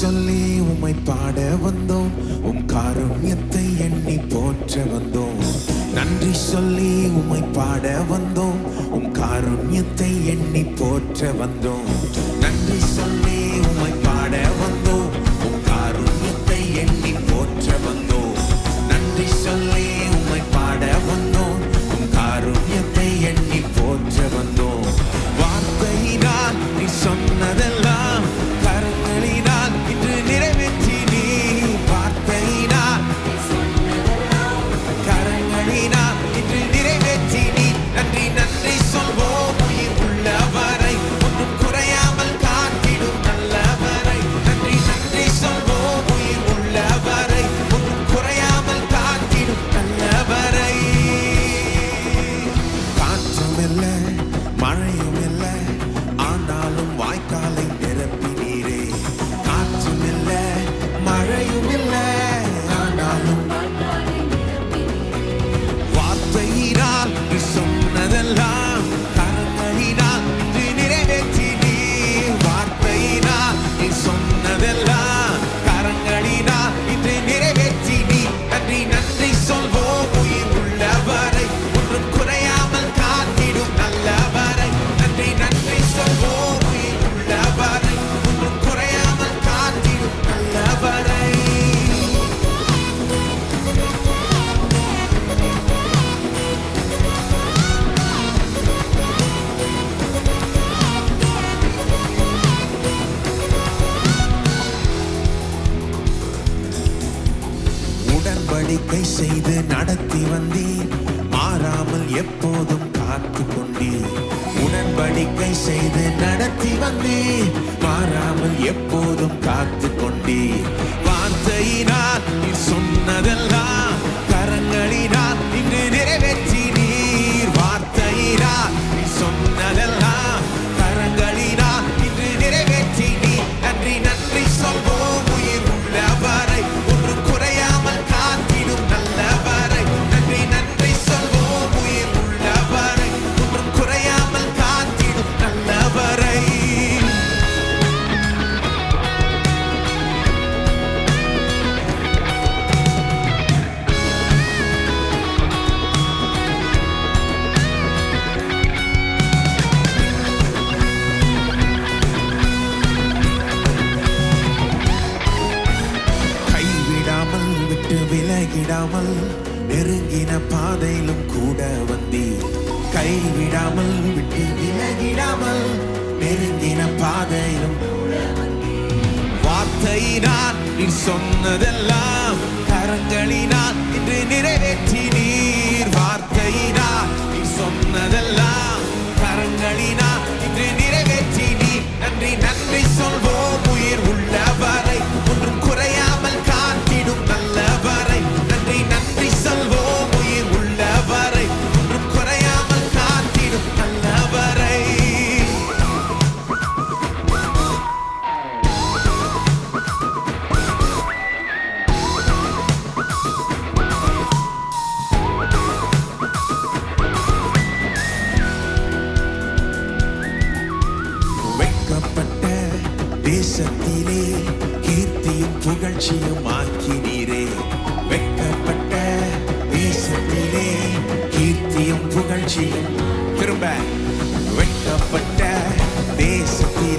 சொல்லி உமை பாட வந்தோம். உம் காருண்யத்தை எண்ணி போற்ற வந்தோம். நன்றி சொல்லி உமை பாட வந்தோம். உம் காருண்யத்தை எண்ணி போற்ற வந்தோம். நன்றி சொல்லி உமை பாட வந்தோம். I'm not you? உடன்படிக்கை செய்து நடத்தி வந்தீர் மாறாமல் எப்போதும் காத்து கொண்டீர் உடன்படிக்கை செய்து நடத்தி வந்தீர் மாறாமல் எப்போதும் காத்து கொண்டீர் கைவிடாமல் நெருங்கின பாதையிலும் கூட வந்தீர். கைவிடாமல் விட்டு விலகிடாமல் நெருங்கின பாதையிலும் வார்த்தையினால் நீ சொன்னதெல்லாம் கரங்களினால் இன்று நிறைவேற்றி தேசத்திலே கீர்த்தியும் புகழ்ச்சியும் ஆக்கினீரே. வெட்கப்பட்ட தேசத்திலே கீர்த்தியும் புகழ்ச்சியும் திரும்ப. வெட்கப்பட்ட தேசத்தில்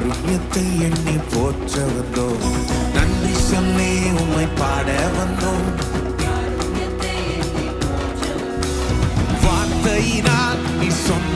காருண்யத்தை எண்ணி போற்ற வந்தோம் நன்றி சொல்லே உம்மை பாட வந்தோம் வார்த்தையினால் நீ சொன்ன